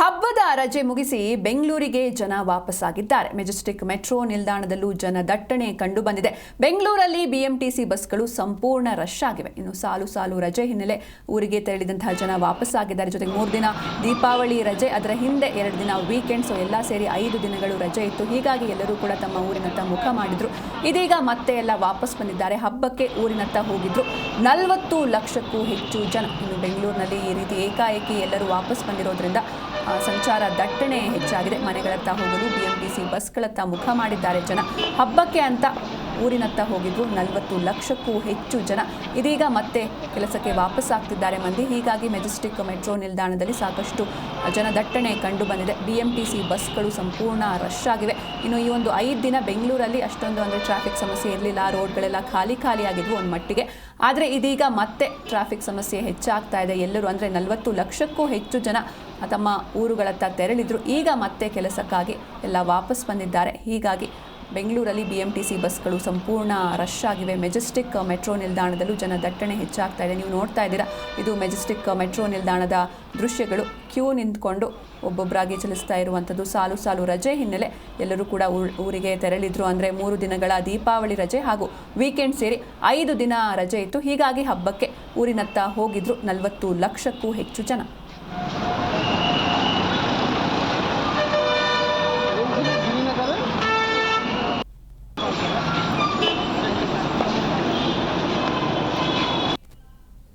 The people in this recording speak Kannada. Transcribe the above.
ಹಬ್ಬದ ರಜೆ ಮುಗಿಸಿ ಬೆಂಗಳೂರಿಗೆ ಜನ ವಾಪಸ್ಸಾಗಿದ್ದಾರೆ. ಮೆಜೆಸ್ಟಿಕ್ ಮೆಟ್ರೋ ನಿಲ್ದಾಣದಲ್ಲೂ ಜನ ದಟ್ಟಣೆ ಕಂಡು ಬಂದಿದೆ ಬೆಂಗಳೂರಲ್ಲಿ ಬಿಎಂಟಿಸಿ ಬಸ್ಗಳು ಸಂಪೂರ್ಣ ರಶ್ ಆಗಿವೆ. ಇನ್ನು ಸಾಲು ಸಾಲು ರಜೆ ಹಿನ್ನೆಲೆ ಊರಿಗೆ ತೆರಳಿದಂತಹ ಜನ ವಾಪಸ್ಸಾಗಿದ್ದಾರೆ. ಜೊತೆಗೆ ಮೂರು ದಿನ ದೀಪಾವಳಿ ರಜೆ, ಅದರ ಹಿಂದೆ ಎರಡು ದಿನ ವೀಕೆಂಡ್ ಸೊ ಎಲ್ಲ ಸೇರಿ ಐದು ದಿನಗಳು ರಜೆ ಇತ್ತು. ಹೀಗಾಗಿ ಎಲ್ಲರೂ ಕೂಡ ತಮ್ಮ ಊರಿನತ್ತ ಮುಖ ಮಾಡಿದ್ರು. ಇದೀಗ ಮತ್ತೆ ಎಲ್ಲ ವಾಪಸ್ ಬಂದಿದ್ದಾರೆ. ಹಬ್ಬಕ್ಕೆ ಊರಿನತ್ತ ಹೋಗಿದ್ರು. ನಲವತ್ತು ಲಕ್ಷಕ್ಕೂ ಹೆಚ್ಚು ಜನ. ಇನ್ನು ಬೆಂಗಳೂರಿನಲ್ಲಿ ಈ ರೀತಿ ಏಕಾಏಕಿ ಎಲ್ಲರೂ ವಾಪಸ್ ಬಂದಿರೋದ್ರಿಂದ ಸಂಚಾರ ದಟ್ಟಣೆ ಹೆಚ್ಚಾಗಿದೆ. ಮನೆಗಳತ್ತ ಹೋಗಲು ಬಿಎಂಟಿಸಿ ಬಸ್ಗಳತ್ತ ಮುಖ ಮಾಡಿದ್ದಾರೆ ಜನ. ಹಬ್ಬಕ್ಕೆ ಅಂತ ಊರಿನತ್ತ ಹೋಗಿದ್ರು ನಲವತ್ತು ಲಕ್ಷಕ್ಕೂ ಹೆಚ್ಚು ಜನ. ಇದೀಗ ಮತ್ತೆ ಕೆಲಸಕ್ಕೆ ವಾಪಸ್ ಆಗ್ತಿದ್ದಾರೆ ಮಂದಿ. ಹೀಗಾಗಿ ಮೆಜೆಸ್ಟಿಕ್ ಮೆಟ್ರೋ ನಿಲ್ದಾಣದಲ್ಲಿ ಸಾಕಷ್ಟು ಜನ ದಟ್ಟಣೆ ಕಂಡು ಬಂದಿದೆ. ಬಿಎಂಟಿಸಿ ಬಸ್ಗಳು ಸಂಪೂರ್ಣ ರಶ್ ಆಗಿವೆ. ಇನ್ನು ಈ ಒಂದು ಐದು ದಿನ ಬೆಂಗಳೂರಲ್ಲಿ ಅಷ್ಟೊಂದು ಅಂದರೆ ಟ್ರಾಫಿಕ್ ಸಮಸ್ಯೆ ಇರಲಿಲ್ಲ. ರೋಡ್ಗಳೆಲ್ಲ ಖಾಲಿ ಖಾಲಿಯಾಗಿದ್ವು ಒಂದು ಮಟ್ಟಿಗೆ. ಆದರೆ ಇದೀಗ ಮತ್ತೆ ಟ್ರಾಫಿಕ್ ಸಮಸ್ಯೆ ಹೆಚ್ಚಾಗ್ತಾ ಇದೆ. ಎಲ್ಲರೂ ಅಂದರೆ ನಲವತ್ತು ಲಕ್ಷಕ್ಕೂ ಹೆಚ್ಚು ಜನ ತಮ್ಮ ಊರುಗಳತ್ತ ತೆರಳಿದ್ರು. ಈಗ ಮತ್ತೆ ಕೆಲಸಕ್ಕಾಗಿ ಎಲ್ಲ ವಾಪಸ್ ಬಂದಿದ್ದಾರೆ. ಹೀಗಾಗಿ ಬೆಂಗಳೂರಲ್ಲಿ ಬಿ ಎಂ ಟಿ ಸಿ ಬಸ್ಗಳು ಸಂಪೂರ್ಣ ರಶ್ ಆಗಿವೆ. ಮೆಜೆಸ್ಟಿಕ್ ಮೆಟ್ರೋ ನಿಲ್ದಾಣದಲ್ಲೂ ಜನ ದಟ್ಟಣೆ ಹೆಚ್ಚಾಗ್ತಾ ಇದೆ. ನೀವು ನೋಡ್ತಾ ಇದ್ದೀರಾ, ಇದು ಮೆಜೆಸ್ಟಿಕ್ ಮೆಟ್ರೋ ನಿಲ್ದಾಣದ ದೃಶ್ಯಗಳು. ಕ್ಯೂ ನಿಂತ್ಕೊಂಡು ಒಬ್ಬೊಬ್ಬರಾಗಿ ಚಲಿಸ್ತಾ ಇರುವಂಥದ್ದು ಸಾಲು ಸಾಲು ರಜೆ ಹಿನ್ನೆಲೆ. ಎಲ್ಲರೂ ಕೂಡ ಊರಿಗೆ ತೆರಳಿದ್ರು ಅಂದರೆ ಮೂರು ದಿನಗಳ ದೀಪಾವಳಿ ರಜೆ ಹಾಗೂ ವೀಕೆಂಡ್ ಸೇರಿ ಐದು ದಿನ ರಜೆ ಇತ್ತು. ಹೀಗಾಗಿ ಹಬ್ಬಕ್ಕೆ ಊರಿನತ್ತ ಹೋಗಿದ್ರು ನಲವತ್ತು ಲಕ್ಷಕ್ಕೂ ಹೆಚ್ಚು ಜನ.